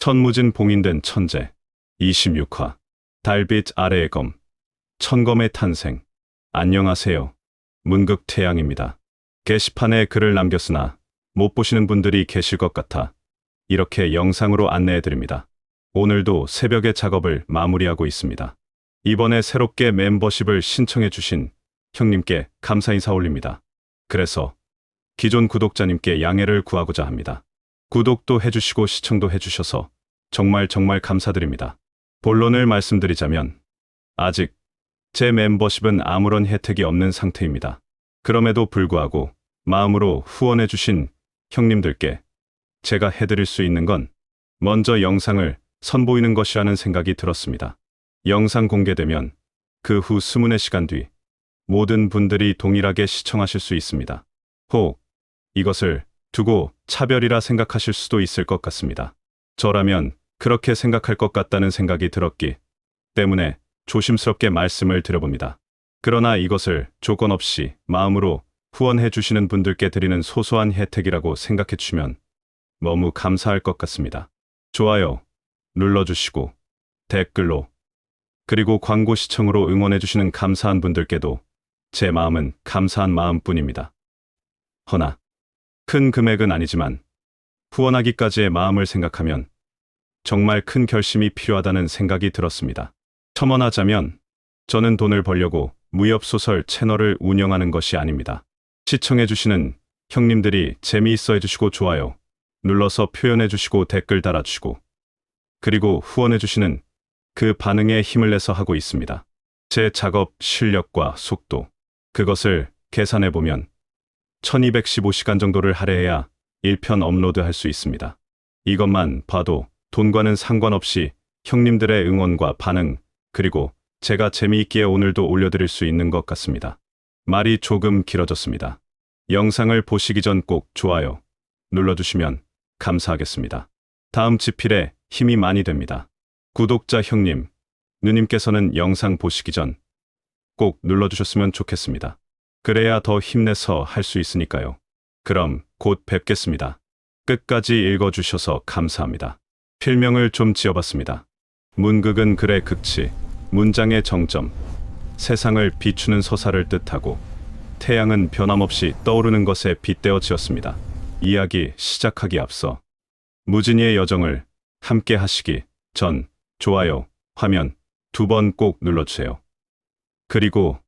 천무진 봉인된 천재 26화 달빛 아래의 검 천검의 탄생 안녕하세요. 문극 태양입니다. 게시판에 글을 남겼으나 못 보시는 분들이 계실 것 같아 이렇게 영상으로 안내해 드립니다. 오늘도 새벽에 작업을 마무리하고 있습니다. 이번에 새롭게 멤버십을 신청해 주신 형님께 감사 인사 올립니다. 그래서 기존 구독자님께 양해를 구하고자 합니다. 구독도 해주시고 시청도 해주셔서 정말 정말 감사드립니다. 본론을 말씀드리자면 아직 제 멤버십은 아무런 혜택이 없는 상태입니다. 그럼에도 불구하고 마음으로 후원해 주신 형님들께 제가 해드릴 수 있는 건 먼저 영상을 선보이는 것이라는 생각이 들었습니다. 영상 공개되면 그후 수문의 시간 뒤 모든 분들이 동일하게 시청하실 수 있습니다. 혹 이것을 두고 차별이라 생각하실 수도 있을 것 같습니다. 저라면 그렇게 생각할 것 같다는 생각이 들었기 때문에 조심스럽게 말씀을 드려봅니다. 그러나 이것을 조건 없이 마음으로 후원해 주시는 분들께 드리는 소소한 혜택이라고 생각해 주시면 너무 감사할 것 같습니다. 좋아요 눌러주시고 댓글로 그리고 광고 시청으로 응원해 주시는 감사한 분들께도 제 마음은 감사한 마음뿐입니다. 허나 큰 금액은 아니지만 후원하기까지의 마음을 생각하면 정말 큰 결심이 필요하다는 생각이 들었습니다. 첨언하자면 저는 돈을 벌려고 무협소설 채널을 운영하는 것이 아닙니다. 시청해주시는 형님들이 재미있어 해주시고 좋아요 눌러서 표현해주시고 댓글 달아주시고 그리고 후원해주시는 그 반응에 힘을 내서 하고 있습니다. 제 작업 실력과 속도 그것을 계산해보면 1215시간 정도를 할애해야 1편 업로드할 수 있습니다. 이것만 봐도 돈과는 상관없이 형님들의 응원과 반응, 그리고 제가 재미있기에 오늘도 올려드릴 수 있는 것 같습니다. 말이 조금 길어졌습니다. 영상을 보시기 전 꼭 좋아요 눌러주시면 감사하겠습니다. 다음 지필에 힘이 많이 됩니다. 구독자 형님, 누님께서는 영상 보시기 전 꼭 눌러주셨으면 좋겠습니다. 그래야 더 힘내서 할 수 있으니까요. 그럼 곧 뵙겠습니다. 끝까지 읽어주셔서 감사합니다. 필명을 좀 지어봤습니다. 문극은 글의 극치, 문장의 정점, 세상을 비추는 서사를 뜻하고 태양은 변함없이 떠오르는 것에 빗대어 지었습니다. 이야기 시작하기 앞서 무진이의 여정을 함께 하시기 전 좋아요, 화면 두 번 꼭 눌러주세요. 그리고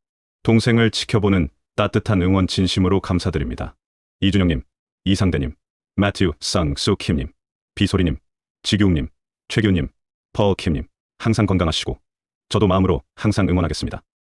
동생을 지켜보는 따뜻한 응원 진심으로 감사드립니다. 이준영님, 이상대님, 마튜 쌍수킴님, 비소리님, 지규웅님, 최규님, 퍼킴님, 항상 건강하시고 저도 마음으로 항상 응원하겠습니다.